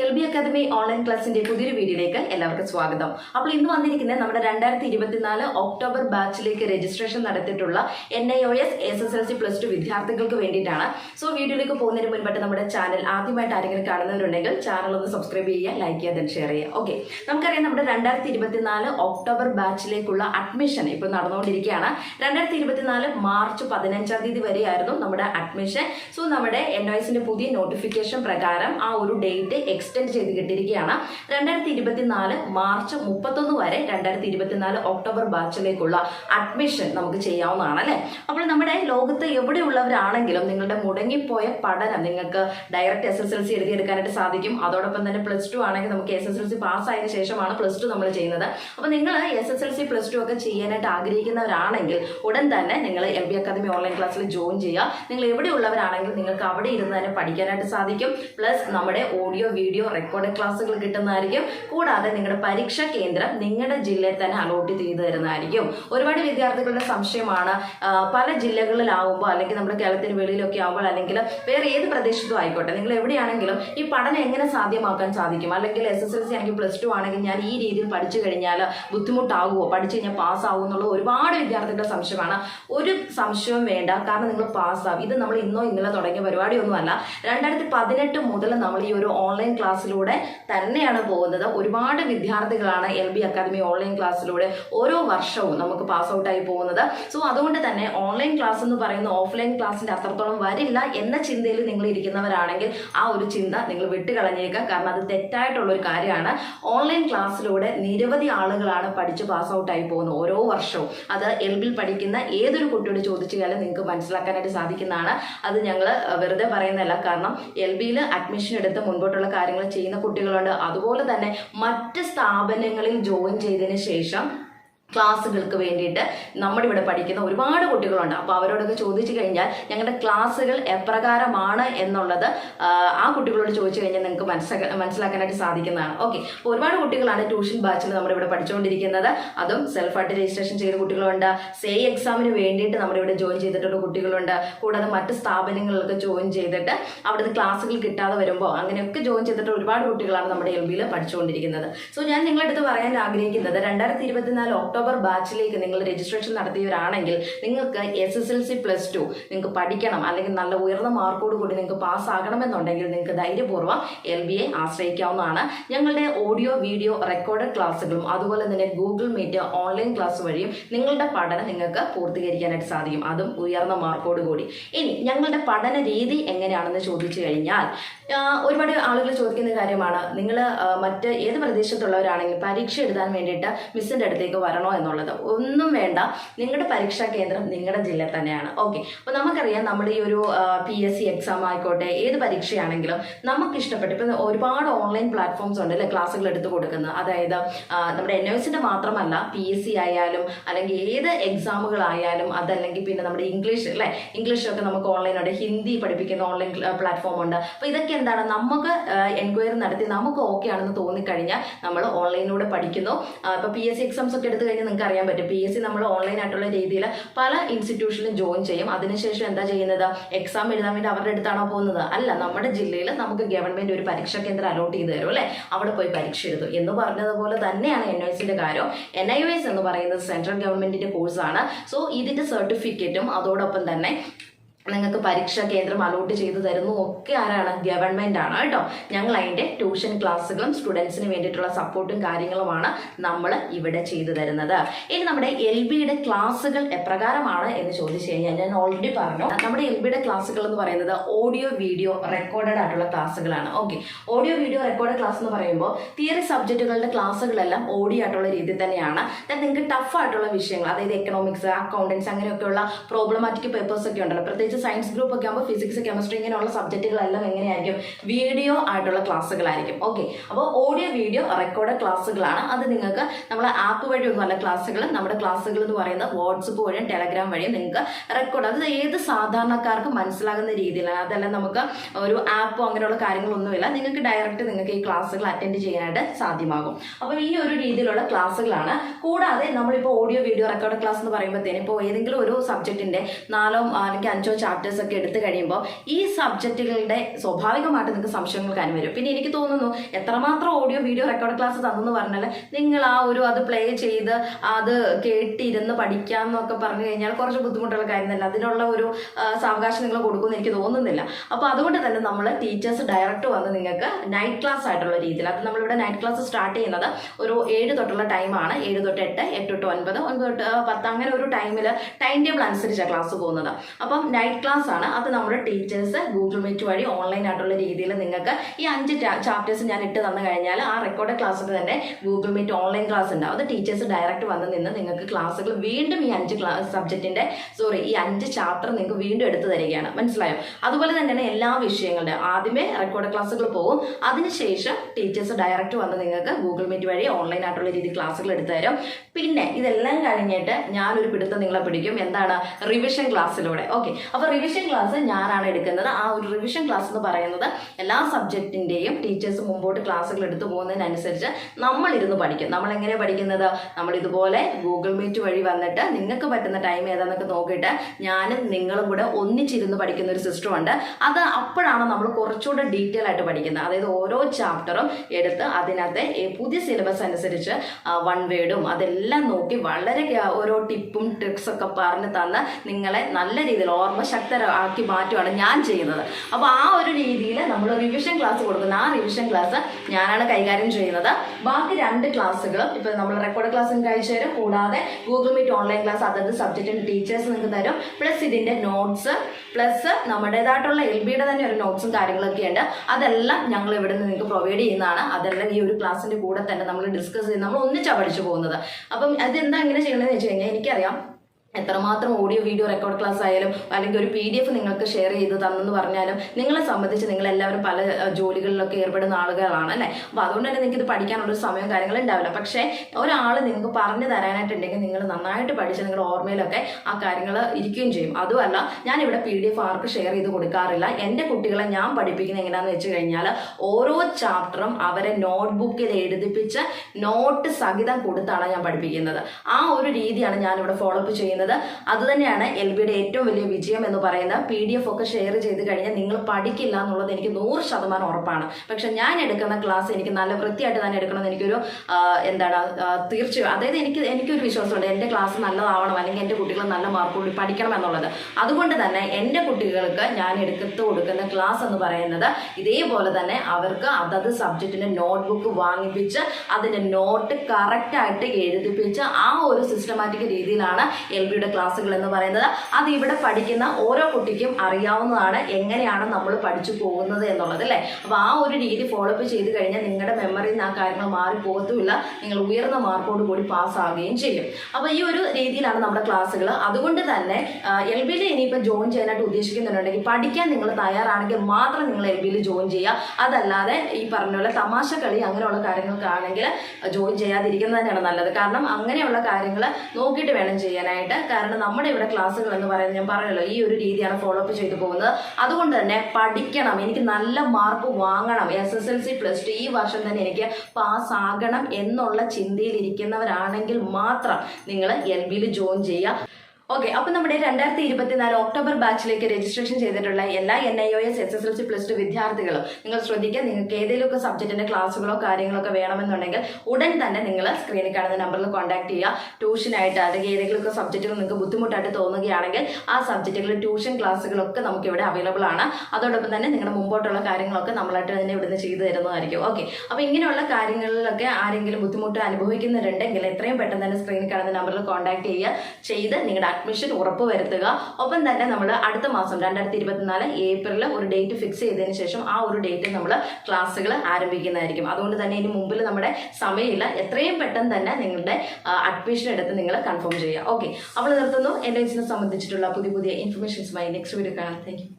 L B academy online ക്ലാസിന്റെ പുതിയൊരു വീഡിയോയിലേക്ക് എല്ലാവർക്കും സ്വാഗതം. അപ്പോൾ ഇന്ന് വന്നിരിക്കുന്നത് നമ്മുടെ രണ്ടായിരത്തി ഇരുപത്തിനാല് ഒക്ടോബർ ബാച്ചിലേക്ക് രജിസ്ട്രേഷൻ നടത്തിയിട്ടുള്ള N I O S S S L C plus two വിദ്യാർത്ഥികൾക്ക് വേണ്ടിയിട്ടാണ്. സോ വീഡിയോയിലേക്ക് പോകുന്നതിന് മുൻപായിട്ട് നമ്മുടെ ചാനൽ ആദ്യമായിട്ട് ആരെങ്കിലും കാണുന്നവരുണ്ടെങ്കിൽ ചാനൽ ഒന്ന് സബ്സ്ക്രൈബ് ചെയ്യുക ലൈക്ക് ചെയ്യുക ഷെയർ ചെയ്യുക. ഓക്കെ നമുക്കറിയാം നമ്മുടെ രണ്ടായിരത്തി ഇരുപത്തിനാല് ഒക്ടോബർ ബാച്ചിലേക്കുള്ള അഡ്മിഷൻ ഇപ്പോൾ നടന്നുകൊണ്ടിരിക്കുകയാണ്. രണ്ടായിരത്തി ഇരുപത്തിനാല് മാർച്ച് പതിനഞ്ചാം തീയതി വരെയായിരുന്നു നമ്മുടെ അഡ്മിഷൻ. സോ നമ്മുടെ എൻ ഒ എസിന്റെ പുതിയ നോട്ടിഫിക്കേഷൻ പ്രകാരം ആ ഒരു ഡേറ്റ് എക്സ്റ്റെൻഡ് ചെയ്ത് കിട്ടിയിരിക്കുകയാണ് രണ്ടായിരത്തി ഇരുപത്തിനാല് മാർച്ച് മുപ്പത്തൊന്ന് വരെ രണ്ടായിരത്തി ഇരുപത്തിനാല് ഒക്ടോബർ ബാച്ചിലേക്കുള്ള അഡ്മിഷൻ നമുക്ക് ചെയ്യാവുന്നതാണ് അല്ലേ? അപ്പോൾ നമ്മുടെ ലോകത്ത് എവിടെയുള്ളവരാണെങ്കിലും നിങ്ങളുടെ മുടങ്ങിപ്പോയ പഠനം നിങ്ങൾക്ക് direct S S L C എഴുതിയെടുക്കാനായിട്ട് സാധിക്കും. അതോടൊപ്പം തന്നെ പ്ലസ് ടു ആണെങ്കിൽ നമുക്ക് എസ് എസ് എൽ സി പാസ്സായതിനു ശേഷമാണ് പ്ലസ് ടു നമ്മൾ ചെയ്യുന്നത്. അപ്പോൾ നിങ്ങൾ S S L C plus two ഒക്കെ ചെയ്യാനായിട്ട് ആഗ്രഹിക്കുന്നവരാണെങ്കിൽ ഉടൻ തന്നെ നിങ്ങൾ എം ബി അക്കാദമി ഓൺലൈൻ ക്ലാസ്സിൽ ജോയിൻ ചെയ്യുക. നിങ്ങൾ എവിടെയുള്ളവരാണെങ്കിൽ നിങ്ങൾക്ക് അവിടെ ഇരുന്ന് തന്നെ പഠിക്കാനായിട്ട് സാധിക്കും. പ്ലസ് നമ്മുടെ ഓഡിയോ വീഡിയോ റെക്കോർഡ് ക്ലാസ്സുകൾ കിട്ടുന്നതായിരിക്കും. കൂടാതെ നിങ്ങളുടെ പരീക്ഷാ കേന്ദ്രം നിങ്ങളുടെ ജില്ലയിൽ തന്നെ അലോട്ട് ചെയ്തു തരുന്നതായിരിക്കും. ഒരുപാട് വിദ്യാർത്ഥികളുടെ സംശയമാണ്. പല ജില്ലകളിലാവുമ്പോൾ അല്ലെങ്കിൽ നമ്മുടെ കേരളത്തിന് വെളിയിലൊക്കെ ആവുമ്പോൾ അല്ലെങ്കിൽ വേറെ ഏത് പ്രദേശത്തും ആയിക്കോട്ടെ നിങ്ങൾ എവിടെയാണെങ്കിലും ഈ പഠനം എങ്ങനെ സാധ്യമാക്കാൻ സാധിക്കും? അല്ലെങ്കിൽ എസ് എസ് എൽ സി ആണെങ്കിൽ പ്ലസ് ടു ആണെങ്കിൽ ഞാൻ ഈ രീതിയിൽ പഠിച്ചു കഴിഞ്ഞാൽ ബുദ്ധിമുട്ടാകുമോ പഠിച്ചു കഴിഞ്ഞാൽ പാസ്സാവും എന്നുള്ള ഒരുപാട് വിദ്യാർത്ഥികളുടെ സംശയമാണ്. ഒരു സംശയവും വേണ്ട കാരണം നിങ്ങൾ പാസ്സാവും ഇത് നമ്മൾ ഇന്നോ ഇന്നലെ തുടങ്ങിയ പരിപാടിയൊന്നുമല്ല. രണ്ടായിരത്തി പതിനെട്ട് മുതൽ നമ്മൾ ഈ ഒരു ഓൺലൈൻ ക്ലാസ്സിലൂടെ തന്നെയാണ് പോകുന്നത്. ഒരുപാട് വിദ്യാർത്ഥികളാണ് എൽ ബി അക്കാദമി ഓൺലൈൻ ക്ലാസ്സിലൂടെ ഓരോ വർഷവും നമുക്ക് പാസ് ഔട്ടായി പോകുന്നത്. സോ അതുകൊണ്ട് തന്നെ ഓൺലൈൻ ക്ലാസ് എന്ന് പറയുന്ന ഓഫ്ലൈൻ ക്ലാസ്സിന്റെ അത്രത്തോളം വരില്ല എന്ന ചിന്തയിൽ നിങ്ങൾ ഇരിക്കുന്നവരാണെങ്കിൽ ആ ഒരു ചിന്ത നിങ്ങൾ വിട്ടുകളഞ്ഞേക്കുക കാരണം അത് തെറ്റായിട്ടുള്ള ഒരു കാര്യമാണ്. ഓൺലൈൻ ക്ലാസ്സിലൂടെ നിരവധി ആളുകളാണ് പഠിച്ച് പാസ് ഔട്ടായി പോകുന്നത് ഓരോ വർഷവും. അത് എൽ ബിൽ പഠിക്കുന്ന ഏതൊരു കുട്ടിയോട് ചോദിച്ചു കഴിഞ്ഞാൽ നിങ്ങൾക്ക് മനസ്സിലാക്കാനായിട്ട് സാധിക്കുന്നതാണ്. അത് ഞങ്ങൾ വെറുതെ പറയുന്നതല്ല. കാരണം എൽ ബിയിൽ അഡ്മിഷൻ എടുത്ത് മുൻപോട്ടുള്ള കാര്യങ്ങൾ ചെയ്യുന്ന കുട്ടികളുണ്ട്. അതുപോലെ തന്നെ മറ്റ് സ്ഥാപനങ്ങളിൽ ജോയിൻ ചെയ്തതിന് ശേഷം ക്ലാസ്സുകൾക്ക് വേണ്ടിയിട്ട് നമ്മുടെ ഇവിടെ പഠിക്കുന്ന ഒരുപാട് കുട്ടികളുണ്ട്. അപ്പോൾ അവരോടൊക്കെ ചോദിച്ചു കഴിഞ്ഞാൽ ഞങ്ങളുടെ ക്ലാസ്സുകൾ എപ്രകാരമാണ് എന്നുള്ളത് ആ, കുട്ടികളോട് ചോദിച്ചു കഴിഞ്ഞാൽ നിങ്ങൾക്ക് മനസ്സിലാക്കാൻ മനസ്സിലാക്കാനായിട്ട് സാധിക്കുന്നതാണ്. ഓക്കെ അപ്പോൾ ഒരുപാട് കുട്ടികളാണ് ട്യൂഷൻ ബാച്ചിൽ നമ്മുടെ ഇവിടെ പഠിച്ചുകൊണ്ടിരിക്കുന്നത്. അതും സെൽഫായിട്ട് രജിസ്ട്രേഷൻ ചെയ്ത കുട്ടികളുണ്ട്. സേ എക്സാമിന് വേണ്ടിയിട്ട് നമ്മുടെ ഇവിടെ ജോയിൻ ചെയ്തിട്ടുള്ള കുട്ടികളുണ്ട്. കൂടാതെ മറ്റ് സ്ഥാപനങ്ങളിലൊക്കെ ജോയിൻ ചെയ്തിട്ട് അവിടുന്ന് ക്ലാസ്സുകൾ കിട്ടാതെ വരുമ്പോൾ അങ്ങനെയൊക്കെ ജോയിൻ ചെയ്തിട്ട് ഒരുപാട് കുട്ടികളാണ് നമ്മുടെ എൽ ബിയിൽ പഠിച്ചുകൊണ്ടിരിക്കുന്നത്. സോ ഞാൻ നിങ്ങളുടെ പറയാൻ ആഗ്രഹിക്കുന്നത് രണ്ടായിരത്തി ഇരുപത്തിനാല് ഒക്ടോബർ ബാച്ചിലേക്ക് നിങ്ങൾ രജിസ്ട്രേഷൻ നടത്തിയവരാണെങ്കിൽ നിങ്ങൾക്ക് S S L C plus two നിങ്ങൾക്ക് പഠിക്കണം. അല്ലെങ്കിൽ നല്ല ഉയർന്ന മാർക്കോട് കൂടി നിങ്ങൾക്ക് പാസ് ആകണമെന്നുണ്ടെങ്കിൽ നിങ്ങൾക്ക് ധൈര്യപൂർവം എൽ ബി എ ആശ്രയിക്കാവുന്നതാണ്. ഞങ്ങളുടെ ഓഡിയോ വീഡിയോ റെക്കോർഡഡ് ക്ലാസ്സുകളും അതുപോലെ തന്നെ ഗൂഗിൾ മീറ്റ് ഓൺലൈൻ ക്ലാസ് വഴിയും നിങ്ങളുടെ പഠനം നിങ്ങൾക്ക് പൂർത്തീകരിക്കാനായിട്ട് സാധിക്കും. അതും ഉയർന്ന മാർക്കോട് കൂടി. ഇനി ഞങ്ങളുടെ പഠന രീതി എങ്ങനെയാണെന്ന് ചോദിച്ചു കഴിഞ്ഞാൽ ഒരുപാട് ആളുകൾ ചോദിക്കുന്ന കാര്യമാണ്. നിങ്ങൾ മറ്റ് ഏത് പ്രദേശത്തുള്ളവരാണെങ്കിൽ പരീക്ഷ എഴുതാൻ വേണ്ടിയിട്ട് മിസ്സിന്റെ അടുത്തേക്ക് വരണോ എന്നുള്ളത് ഒന്നും വേണ്ട. നിങ്ങളുടെ പരീക്ഷാ കേന്ദ്രം നിങ്ങളുടെ ജില്ല തന്നെയാണ്. ഓക്കെ അപ്പോൾ നമുക്കറിയാം നമ്മൾ ഈ ഒരു പി എസ് സി എക്സാം ആയിക്കോട്ടെ ഏത് പരീക്ഷയാണെങ്കിലും നമുക്ക് ഇഷ്ടപ്പെട്ട. ഇപ്പം ഒരുപാട് ഓൺലൈൻ പ്ലാറ്റ്ഫോംസ് ഉണ്ട് അല്ലെ ക്ലാസ്സുകൾ എടുത്തു കൊടുക്കുന്നത്. അതായത് നമ്മുടെ എൻ എസിന്റെ മാത്രമല്ല പി എസ് സി ആയാലും അല്ലെങ്കിൽ ഏത് എക്സാമുകളായാലും അതല്ലെങ്കിൽ പിന്നെ നമ്മുടെ ഇംഗ്ലീഷ് അല്ലേ ഇംഗ്ലീഷൊക്കെ നമുക്ക് ഓൺലൈൻ ഉണ്ട്. ഹിന്ദി പഠിപ്പിക്കുന്ന ഓൺലൈൻ പ്ലാറ്റ്ഫോം ഉണ്ട്. അപ്പോൾ ഇതൊക്കെ എന്താണ്? നമുക്ക് എൻക്വയറി നടത്തി നമുക്ക് ഓക്കെ ആണെന്ന് തോന്നിക്കഴിഞ്ഞാൽ നമ്മൾ ഓൺലൈനിലൂടെ പഠിക്കുന്നു. ഇപ്പോൾ പി എസ് സി എക്സാംസ് ഒക്കെ എടുത്തു കഴിഞ്ഞാൽ നിങ്ങൾക്ക് അറിയാൻ പറ്റും. പി എസ് സി നമ്മൾ ഓൺലൈൻ ആയിട്ടുള്ള രീതിയിൽ പല ഇൻസ്റ്റിറ്റ്യൂഷനിലും ജോയിൻ ചെയ്യും. അതിനുശേഷം എന്താ ചെയ്യുന്നത്? എക്സാം എഴുതാൻ വേണ്ടി അവരുടെ അടുത്താണോ പോകുന്നത്? അല്ല നമ്മുടെ ജില്ലയിൽ നമുക്ക് ഗവൺമെന്റ് ഒരു പരീക്ഷാ കേന്ദ്രം അലോട്ട് ചെയ്ത് തരും അല്ലേ? അവിടെ പോയി പരീക്ഷ എഴുതും. എന്ന് പറഞ്ഞതുപോലെ തന്നെയാണ് എൻ ഐ സിന്റെ കാര്യം. എൻ ഐ എസ് എന്ന് പറയുന്നത് സെൻട്രൽ ഗവൺമെന്റിന്റെ കോഴ്സാണ് സോ ഇതിന്റെ സർട്ടിഫിക്കറ്റും അതോടൊപ്പം തന്നെ നിങ്ങൾക്ക് പരീക്ഷാ കേന്ദ്രം അലോട്ട് ചെയ്തു തരുന്നു. ഒക്കെ ആരാണ്? ഗവൺമെന്റ് ആണ് കേട്ടോ. ഞങ്ങൾ അതിന്റെ ട്യൂഷൻ ക്ലാസ്സുകളും സ്റ്റുഡൻസിന് വേണ്ടിയിട്ടുള്ള സപ്പോർട്ടും കാര്യങ്ങളുമാണ് നമ്മൾ ഇവിടെ ചെയ്തു തരുന്നത്. ഇനി നമ്മുടെ എൽ ബിയുടെ ക്ലാസ്സുകൾ എപ്രകാരമാണ് എന്ന് ചോദിച്ചു കഴിഞ്ഞാൽ ഞാൻ ഓൾറെഡി പറഞ്ഞു. നമ്മുടെ എൽ ബിയുടെ ക്ലാസ്സുകൾ എന്ന് പറയുന്നത് ഓഡിയോ വീഡിയോ റെക്കോർഡഡ് ആയിട്ടുള്ള ക്ലാസ്സുകളാണ് okay audio video record class എന്ന് പറയുമ്പോൾ തിയറി സബ്ജക്റ്റുകളുടെ ക്ലാസ്സുകളെല്ലാം ഓഡിയോ ആയിട്ടുള്ള രീതിയിൽ തന്നെയാണ്. നിങ്ങൾക്ക് ടഫ് ആയിട്ടുള്ള വിഷയങ്ങൾ അതായത് എക്കണോമിക്സ് അക്കൗണ്ടൻസ് അങ്ങനെയൊക്കെയുള്ള പ്രോബ്ലമാറ്റിക് പേപ്പേഴ്സ് ഒക്കെ ഉണ്ടല്ലോ. പ്രത്യേകിച്ച് സയൻസ് ഗ്രൂപ്പ് ഒക്കെ ആകുമ്പോൾ ഫിസിക്സ് കെമിസ്ട്രി ഇങ്ങനെയുള്ള സബ്ജക്റ്റുകളെല്ലാം എങ്ങനെയായിരിക്കും? വീഡിയോ ആയിട്ടുള്ള ക്ലാസ്സുകളായിരിക്കും. ഓക്കെ അപ്പോൾ ഓഡിയോ വീഡിയോ റെക്കോർഡ് ക്ലാസ്സുകളാണ്. അത് നിങ്ങൾക്ക് നമ്മൾ ആപ്പ് വഴിയൊന്നും അല്ല ക്ലാസ്സുകൾ നമ്മുടെ ക്ലാസ്സുകൾ എന്ന് പറയുന്നത് വാട്സപ്പ് വഴിയും ടെലഗ്രാം വഴിയും നിങ്ങൾക്ക് റെക്കോർഡ് അത് ഏത് സാധാരണക്കാർക്ക് മനസ്സിലാകുന്ന രീതിയിലാണ്. അതല്ല നമുക്ക് ഒരു ആപ്പോ അങ്ങനെയുള്ള കാര്യങ്ങളൊന്നുമില്ല. നിങ്ങൾക്ക് ഡയറക്റ്റ് നിങ്ങൾക്ക് ഈ ക്ലാസ്സുകൾ അറ്റൻഡ് ചെയ്യാനായിട്ട് സാധ്യമാകും. അപ്പോൾ ഈ ഒരു രീതിയിലുള്ള ക്ലാസ്സുകളാണ്. കൂടാതെ നമ്മളിപ്പോൾ ഓഡിയോ വീഡിയോ റെക്കോർഡ് ക്ലാസ് എന്ന് പറയുമ്പോഴത്തേനും ഇപ്പോൾ ഏതെങ്കിലും ഒരു സബ്ജക്റ്റിന്റെ നാലോ അല്ലെങ്കിൽ അഞ്ചോ ചാപ്റ്റേഴ്സ് ഒക്കെ എടുത്തു കഴിയുമ്പോൾ ഈ സബ്ജക്റ്റുകളുടെ സ്വാഭാവികമായിട്ട് നിങ്ങൾക്ക് സംശയങ്ങൾ കാര്യം വരും. പിന്നെ എനിക്ക് തോന്നുന്നു എത്രമാത്രം ഓഡിയോ വീഡിയോ റെക്കോർഡ് ക്ലാസ് തന്നെന്ന് പറഞ്ഞാൽ നിങ്ങൾ ആ ഒരു അത് പ്ലേ ചെയ്ത് അത് കേട്ടിരുന്ന് പഠിക്കാമെന്നൊക്കെ പറഞ്ഞു കഴിഞ്ഞാൽ കുറച്ച് ബുദ്ധിമുട്ടുള്ള കാര്യം തന്നെ അതിനുള്ള ഒരു സാവകാശം നിങ്ങൾ കൊടുക്കുമെന്ന് എനിക്ക് തോന്നുന്നില്ല. അപ്പോൾ അതുകൊണ്ട് തന്നെ നമ്മൾ ടീച്ചേഴ്സ് ഡയറക്റ്റ് വന്ന് നിങ്ങൾക്ക് നൈറ്റ് ക്ലാസ് ആയിട്ടുള്ള രീതിയിൽ അത് നമ്മളിവിടെ നൈറ്റ് ക്ലാസ് സ്റ്റാർട്ട് ചെയ്യുന്നത് ഒരു ഏഴ് തൊട്ടുള്ള ടൈമാണ് ഏഴ് തൊട്ട് എട്ട് എട്ട് തൊട്ട് ഒൻപത് ഒൻപത് തൊട്ട് പത്ത് അങ്ങനെ ഒരു ടൈമിൽ ടൈം ടേബിൾ അനുസരിച്ചാണ് ക്ലാസ് പോകുന്നത്. അപ്പം നൈറ്റ് ക്ലാസ് ആണ്. അത് നമ്മുടെ ടീച്ചേഴ്സ് ഗൂഗിൾ മീറ്റ് വഴി ഓൺലൈൻ ആയിട്ടുള്ള രീതിയിൽ നിങ്ങൾക്ക് ഈ അഞ്ച് ചാപ്റ്റേഴ്സ് ഞാൻ ഇട്ട് തന്നു കഴിഞ്ഞാൽ ആ റെക്കോർഡ് ക്ലാസ്സിൽ തന്നെ ഗൂഗിൾ മീറ്റ് ഓൺലൈൻ ക്ലാസ് ഉണ്ടാവും. അത് ടീച്ചേഴ്സ് ഡയറക്റ്റ് വന്ന് നിന്ന് നിങ്ങൾക്ക് ക്ലാസ്സുകൾ വീണ്ടും ഈ അഞ്ച് ക്ലാസ് സോറി ഈ അഞ്ച് ചാപ്റ്റർ നിങ്ങൾക്ക് വീണ്ടും എടുത്തു തരികയാണ്. മനസ്സിലായോ? അതുപോലെ തന്നെയാണ് എല്ലാ വിഷയങ്ങളുടെ ആദ്യമേ റെക്കോർഡ് ക്ലാസ്സുകൾ പോകും അതിനുശേഷം ടീച്ചേഴ്സ് ഡയറക്റ്റ് വന്ന് നിങ്ങൾക്ക് ഗൂഗിൾ മീറ്റ് വഴി ഓൺലൈൻ ആയിട്ടുള്ള രീതിയിൽ ക്ലാസ്സുകൾ എടുത്തു തരും. പിന്നെ ഇതെല്ലാം കഴിഞ്ഞിട്ട് ഞാനൊരു പിടുത്തം നിങ്ങളെ പിടിക്കും. എന്താണ്? റിവിഷൻ ക്ലാസ്സിലൂടെ ഓക്കെ അപ്പോൾ റിവിഷൻ ക്ലാസ് ഞാനാണ് എടുക്കുന്നത്. ആ ഒരു റിവിഷൻ ക്ലാസ് എന്ന് പറയുന്നത് എല്ലാ സബ്ജക്റ്റിന്റെയും ടീച്ചേഴ്സ് മുമ്പോട്ട് ക്ലാസ്സുകൾ എടുത്തു പോകുന്നതിനനുസരിച്ച് നമ്മൾ ഇരുന്ന് പഠിക്കും. നമ്മൾ എങ്ങനെ പഠിക്കുന്നത്? നമ്മൾ ഇതുപോലെ ഗൂഗിൾ മീറ്റ് വഴി വന്നിട്ട് നിങ്ങൾക്ക് പറ്റുന്ന ടൈം ഏതാന്നൊക്കെ നോക്കിയിട്ട് ഞാനും നിങ്ങളും കൂടെ ഒന്നിച്ചിരുന്ന് പഠിക്കുന്ന ഒരു സിസ്റ്റം ഉണ്ട്. അത് അപ്പോഴാണ് നമ്മൾ കുറച്ചുകൂടെ ഡീറ്റെയിൽ ആയിട്ട് പഠിക്കുന്നത്. അതായത് ഓരോ ചാപ്റ്ററും എടുത്ത് അതിനകത്തെ പുതിയ സിലബസ് അനുസരിച്ച് വൺ വേഡും അതെല്ലാം നോക്കി വളരെ ഓരോ ടിപ്പും ട്രിക്സ് ഒക്കെ പറഞ്ഞ് തന്ന് നിങ്ങളെ നല്ല രീതിയിൽ ഓർമ്മശക്തരാക്കി മാറ്റുകയാണ് ഞാൻ ചെയ്യുന്നത്. അപ്പോൾ ആ ഒരു രീതിയിൽ നമ്മൾ റിവിഷൻ ക്ലാസ് കൊടുക്കുന്ന ആ റിവിഷൻ ക്ലാസ് ഞാനാണ് കൈകാര്യം ചെയ്യുന്നത്. ബാക്കി രണ്ട് ക്ലാസ്സുകളും ഇപ്പോൾ നമ്മൾ റെക്കോർഡ് ക്ലാസ്സും കഴിച്ചു തരും. കൂടാതെ ഗൂഗിൾ മീറ്റ് ഓൺലൈൻ ക്ലാസ് അതത് സബ്ജക്റ്റിന്റെ ടീച്ചേഴ്സ് നിങ്ങൾക്ക് തരും. പ്ലസ് ഇതിന്റെ നോട്ട്സ് പ്ലസ് നമ്മുടേതായിട്ടുള്ള എൽ ബിയുടെ തന്നെ ഒരു നോട്ട്സും കാര്യങ്ങളൊക്കെ ഉണ്ട്. അതെല്ലാം ഞങ്ങൾ ഇവിടെ നിന്ന് നിങ്ങൾക്ക് പ്രൊവൈഡ് ചെയ്യുന്നതാണ്. അതെല്ലാം ഈ ഒരു ക്ലാസ്സിന്റെ കൂടെ തന്നെ നമ്മൾ ഡിസ്കസ് ചെയ്ത് നമ്മൾ ഒന്നിച്ചാണ് പഠിച്ചു പോകുന്നത്. അപ്പം അതെന്താ ഇങ്ങനെ ചെയ്യണമെന്ന് വെച്ച് കഴിഞ്ഞാൽ എനിക്കറിയാം. എത്രമാത്രം ഓഡിയോ വീഡിയോ റെക്കോർഡ് ക്ലാസ് ആയാലും അല്ലെങ്കിൽ ഒരു പി ഡി എഫ് നിങ്ങൾക്ക് ഷെയർ ചെയ്ത് തന്നെന്ന് പറഞ്ഞാലും നിങ്ങളെ സംബന്ധിച്ച് നിങ്ങൾ എല്ലാവരും പല ജോലികളിലൊക്കെ ഏർപ്പെടുന്ന ആളുകളാണ് അല്ലേ? അപ്പോൾ അതുകൊണ്ട് തന്നെ നിങ്ങൾക്ക് ഇത് പഠിക്കാനുള്ള സമയം കാര്യങ്ങളും ഉണ്ടാവില്ല. പക്ഷേ ഒരാൾ നിങ്ങൾക്ക് പറഞ്ഞു തരാനായിട്ടുണ്ടെങ്കിൽ നിങ്ങൾ നന്നായിട്ട് പഠിച്ച് നിങ്ങളുടെ ഓർമ്മയിലൊക്കെ ആ കാര്യങ്ങൾ ഇരിക്കുകയും ചെയ്യും. അതുമല്ല ഞാനിവിടെ പി ഡി എഫ് ആർക്ക് ഷെയർ ചെയ്ത് കൊടുക്കാറില്ല. എന്റെ കുട്ടികളെ ഞാൻ പഠിപ്പിക്കുന്നത് എങ്ങനെയാണെന്ന് വെച്ച് കഴിഞ്ഞാൽ ഓരോ ചാപ്റ്ററും അവരെ നോട്ട്ബുക്കിൽ എഴുതിപ്പിച്ച് നോട്ട് സഹിതം കൊടുത്താണ് ഞാൻ പഠിപ്പിക്കുന്നത്. ആ ഒരു രീതിയാണ് ഞാനിവിടെ ഫോളോ അപ്പ് ചെയ്യുന്നത്. അത് തന്നെയാണ് എൽ ബിയുടെ ഏറ്റവും വലിയ വിജയം എന്ന് പറയുന്നത്. പി ഡി എഫ് ഒക്കെ ഷെയർ ചെയ്ത് കഴിഞ്ഞാൽ നിങ്ങൾ പഠിക്കില്ല എന്നുള്ളത് എനിക്ക് നൂറ് ശതമാനം ഉറപ്പാണ്. പക്ഷെ ഞാൻ എടുക്കുന്ന ക്ലാസ് എനിക്ക് നല്ല വൃത്തിയായിട്ട് തന്നെ എടുക്കണമെന്ന് എനിക്കൊരു എന്താണ് തീർച്ചയായും അതായത് എനിക്ക് എനിക്കൊരു വിശ്വാസമുണ്ട്. എന്റെ ക്ലാസ് നല്ലതാവണം അല്ലെങ്കിൽ എന്റെ കുട്ടികൾ നല്ല മാർക്ക് കൂടി പഠിക്കണം എന്നുള്ളത്. അതുകൊണ്ട് തന്നെ എന്റെ കുട്ടികൾക്ക് ഞാൻ എടുക്കത്ത് കൊടുക്കുന്ന ക്ലാസ് എന്ന് പറയുന്നത് ഇതേപോലെ തന്നെ അവർക്ക് അതത് സബ്ജക്റ്റിന്റെ നോട്ട്ബുക്ക് വാങ്ങിപ്പിച്ച് അതിന്റെ നോട്ട് കറക്റ്റായിട്ട് എഴുതിപ്പിച്ച് ആ ഒരു സിസ്റ്റമാറ്റിക് രീതിയിലാണ് എൽ ബിയുടെ ക്ലാസ്സുകൾ എന്ന് പറയുന്നത്. അത് ഇവിടെ പഠിക്കുന്ന ഓരോ കുട്ടിക്കും അറിയാവുന്നതാണ് എങ്ങനെയാണ് നമ്മൾ പഠിച്ചു പോകുന്നത് എന്നുള്ളത് അല്ലേ? അപ്പോൾ ആ ഒരു രീതി ഫോളോ അപ്പ് ചെയ്ത് കഴിഞ്ഞാൽ നിങ്ങളുടെ മെമ്മറിയിൽ നിന്ന് ആ കാര്യങ്ങൾ മാറി പോകത്തുമില്ല നിങ്ങൾ ഉയർന്ന മാർക്കോട് കൂടി പാസ്സാവുകയും ചെയ്യും. അപ്പോൾ ഈ ഒരു രീതിയിലാണ് നമ്മുടെ ക്ലാസ്സുകൾ. അതുകൊണ്ട് തന്നെ എൽ ബിയിൽ ഇനിയിപ്പോൾ ജോയിൻ ചെയ്യാനായിട്ട് ഉദ്ദേശിക്കുന്നുണ്ടെങ്കിൽ പഠിക്കാൻ നിങ്ങൾ തയ്യാറാണെങ്കിൽ മാത്രം നിങ്ങൾ എൽ ബിയിൽ ജോയിൻ ചെയ്യുക. അതല്ലാതെ ഈ പറഞ്ഞ പോലെ തമാശ കളി അങ്ങനെയുള്ള കാര്യങ്ങൾക്കാണെങ്കിൽ ജോയിൻ ചെയ്യാതിരിക്കുന്നത് തന്നെയാണ് നല്ലത്. കാരണം അങ്ങനെയുള്ള കാര്യങ്ങൾ നോക്കിയിട്ട് വേണം ചെയ്യാനായിട്ട്. കാരണം നമ്മുടെ ഇവിടെ ക്ലാസ്സുകൾ എന്ന് പറയുന്നത് ഞാൻ പറഞ്ഞല്ലോ ഈ ഒരു രീതിയാണ് ഫോളോ അപ്പ് ചെയ്തു പോകുന്നത്. അതുകൊണ്ട് തന്നെ പഠിക്കണം എനിക്ക് നല്ല മാർക്ക് വാങ്ങണം. S S L C plus two ഈ വർഷം തന്നെ എനിക്ക് പാസ് ആകണം എന്നുള്ള ചിന്തയിലിരിക്കുന്നവരാണെങ്കിൽ മാത്രം നിങ്ങൾ എൽ ബിയിൽ ജോയിൻ ചെയ്യുക. ഓക്കെ അപ്പൊ നമ്മുടെ രണ്ടായിരത്തി ഇരുപത്തിനാല് ഒക്ടോബർ ബാച്ചിലേക്ക് രജിസ്ട്രേഷൻ ചെയ്തിട്ടുള്ള എല്ലാ N I O S S S L C plus two വിദ്യാർത്ഥികളും നിങ്ങൾ ശ്രദ്ധിക്കുക. നിങ്ങൾക്ക് ഏതെങ്കിലും ഒക്കെ സബ്ജക്റ്റിന്റെ ക്ലാസ്സുകളോ കാര്യങ്ങളൊക്കെ വേണമെന്നുണ്ടെങ്കിൽ ഉടൻ തന്നെ നിങ്ങൾ സ്ക്രീനിൽ കാണുന്ന നമ്പറിൽ കോൺടാക്ട് ചെയ്യുക. ട്യൂഷനായിട്ട് അല്ലെങ്കിൽ ഏതെങ്കിലുമൊക്കെ സബ്ജക്റ്റുകൾ നിങ്ങൾക്ക് ബുദ്ധിമുട്ടായിട്ട് തോന്നുകയാണെങ്കിൽ ആ സബ്ജക്റ്റുകൾ ട്യൂഷൻ ക്ലാസ്സുകളൊക്കെ നമുക്ക് ഇവിടെ അവൈലബിൾ ആണ്. അതോടൊപ്പം തന്നെ നിങ്ങളുടെ മുമ്പോട്ടുള്ള കാര്യങ്ങളൊക്കെ നമ്മളായിട്ട് തന്നെ ഇവിടുന്ന് ചെയ്തു തരുന്നതായിരിക്കും. ഓക്കെ അപ്പോൾ ഇങ്ങനെയുള്ള കാര്യങ്ങളിലൊക്കെ ആരെങ്കിലും ബുദ്ധിമുട്ട് അനുഭവിക്കുന്നുണ്ടെങ്കിൽ എത്രയും പെട്ടെന്ന് തന്നെ സ്ക്രീനിൽ കാണുന്ന നമ്പറിൽ കോൺടാക്ട് ചെയ്യുക. ചെയ്ത് നിങ്ങളുടെ അഡ്മിഷൻ ഉറപ്പ് വരുത്തുക. ഒപ്പം തന്നെ നമ്മൾ അടുത്ത മാസം രണ്ടായിരത്തി ഇരുപത്തിനാല് ഏപ്രിൽ ഒരു ഡേറ്റ് ഫിക്സ് ചെയ്തതിന് ശേഷം ആ ഒരു ഡേറ്റ് നമ്മൾ ക്ലാസ്സുകൾ ആരംഭിക്കുന്നതായിരിക്കും. അതുകൊണ്ട് തന്നെ ഇനി മുമ്പിൽ നമ്മുടെ സമയമില്ല. എത്രയും പെട്ടെന്ന് തന്നെ നിങ്ങളുടെ അഡ്മിഷൻ എടുത്ത് നിങ്ങൾ കൺഫേം ചെയ്യുക. ഓക്കെ. അപ്പോൾ നിർത്തുന്നു. എന്റെ ഇതിനെ സംബന്ധിച്ചിട്ടുള്ള പുതിയ പുതിയ ഇൻഫർമേഷൻസുമായി നെക്സ്റ്റ് വീഡിയോ കാണാം. താങ്ക്